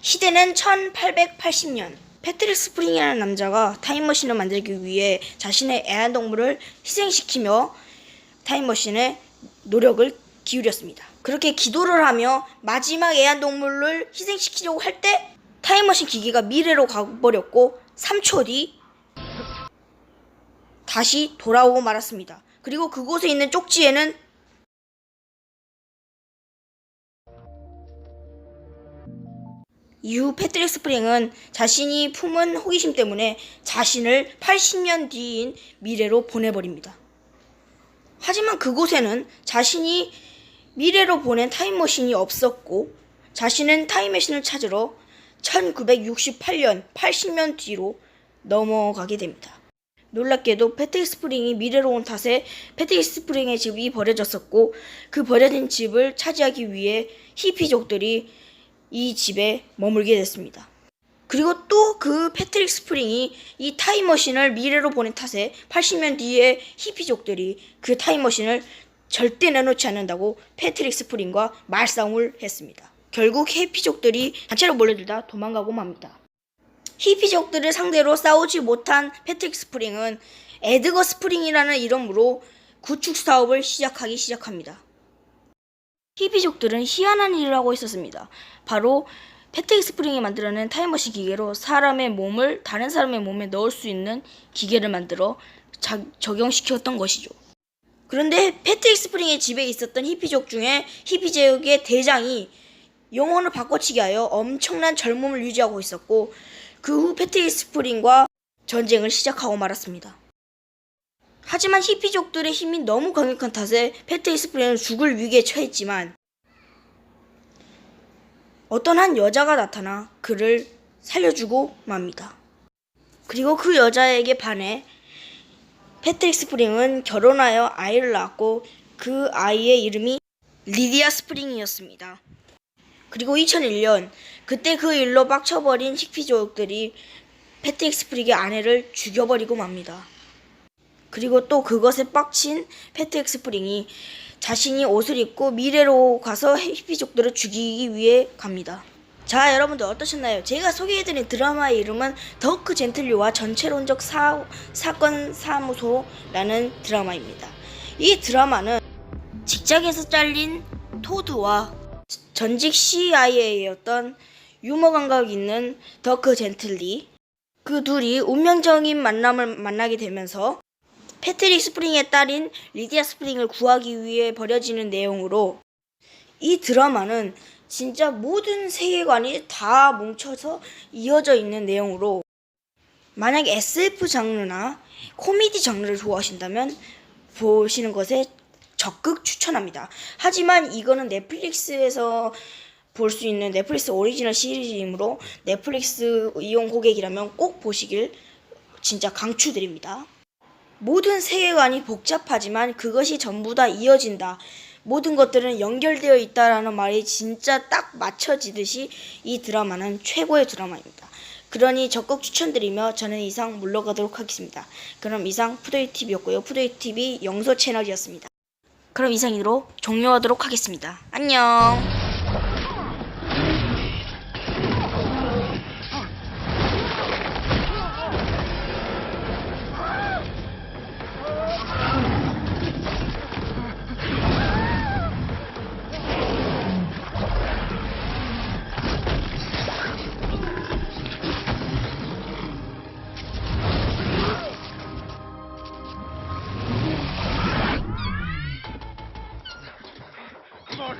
시대는 1880년. 패트릭 스프링이라는 남자가 타임머신을 만들기 위해 자신의 애완동물을 희생시키며 타임머신에 노력을 기울였습니다. 그렇게 기도를 하며 마지막 애완동물을 희생시키려고 할 때 타임머신 기계가 미래로 가버렸고 3초 뒤 다시 돌아오고 말았습니다. 그리고 그곳에 있는 쪽지에는 이후 패트릭 스프링은 자신이 품은 호기심 때문에 자신을 80년 뒤인 미래로 보내버립니다. 하지만 그곳에는 자신이 미래로 보낸 타임머신이 없었고 자신은 타임머신을 찾으러 1968년 80년 뒤로 넘어가게 됩니다. 놀랍게도 패트릭 스프링이 미래로 온 탓에 패트릭 스프링의 집이 버려졌었고 그 버려진 집을 차지하기 위해 히피족들이 이 집에 머물게 됐습니다. 그리고 또 그 패트릭 스프링이 이 타임머신을 미래로 보낸 탓에 80년 뒤에 히피족들이 그 타임머신을 절대 내놓지 않는다고 패트릭 스프링과 말싸움을 했습니다. 결국 히피족들이 단체로 몰려들다 도망가고 맙니다. 히피족들을 상대로 싸우지 못한 패트릭 스프링은 에드거 스프링이라는 이름으로 구축 사업을 시작하기 시작합니다. 히피족들은 희한한 일을 하고 있었습니다. 바로 패트릭 스프링이 만들어낸 타임머신 기계로 사람의 몸을 다른 사람의 몸에 넣을 수 있는 기계를 만들어 자- 적용시켰던 것이죠. 그런데 패트릭 스프링의 집에 있었던 히피족 중에 히피족의 대장이 영혼을 바꿔치기 하여 엄청난 젊음을 유지하고 있었고 그 후 패트릭 스프링과 전쟁을 시작하고 말았습니다. 하지만 히피족들의 힘이 너무 강력한 탓에 스프링은 죽을 위기에 처했지만 어떤 한 여자가 나타나 그를 살려주고 맙니다. 그리고 그 여자에게 반해 패트릭 스프링은 결혼하여 아이를 낳았고 그 아이의 이름이 리디아 스프링이었습니다. 그리고 2001년 그때 그 일로 빡쳐버린 히피족들이 패트릭 스프링의 아내를 죽여버리고 맙니다. 그리고 또 그것에 빡친 패트릭 스프링이 자신이 옷을 입고 미래로 가서 히피족들을 죽이기 위해 갑니다. 자, 여러분들 어떠셨나요? 제가 소개해드린 드라마의 이름은 더크 젠틀리와 전체론적 사, 사건 사무소라는 드라마입니다. 이 드라마는 직장에서 잘린 토드와 전직 CIA였던 유머 감각 있는 더크 젠틀리 그 둘이 운명적인 만남을 만나게 되면서 패트릭 스프링의 딸인 리디아 스프링을 구하기 위해 벌여지는 내용으로 이 드라마는 진짜 모든 세계관이 다 뭉쳐서 이어져 있는 내용으로 만약에 SF 장르나 코미디 장르를 좋아하신다면 보시는 것에 적극 추천합니다. 하지만 이거는 넷플릭스에서 볼 수 있는 넷플릭스 오리지널 시리즈이므로 넷플릭스 이용 고객이라면 꼭 보시길 진짜 강추드립니다. 모든 세계관이 복잡하지만 그것이 전부 다 이어진다. 모든 것들은 연결되어 있다라는 말이 진짜 딱 맞춰지듯이 이 드라마는 최고의 드라마입니다. 그러니 적극 추천드리며 저는 이상 물러가도록 하겠습니다. 그럼 이상 푸드이TV였고요. 푸드이TV 영서 채널이었습니다. 그럼 이상으로 종료하도록 하겠습니다. 안녕! zor.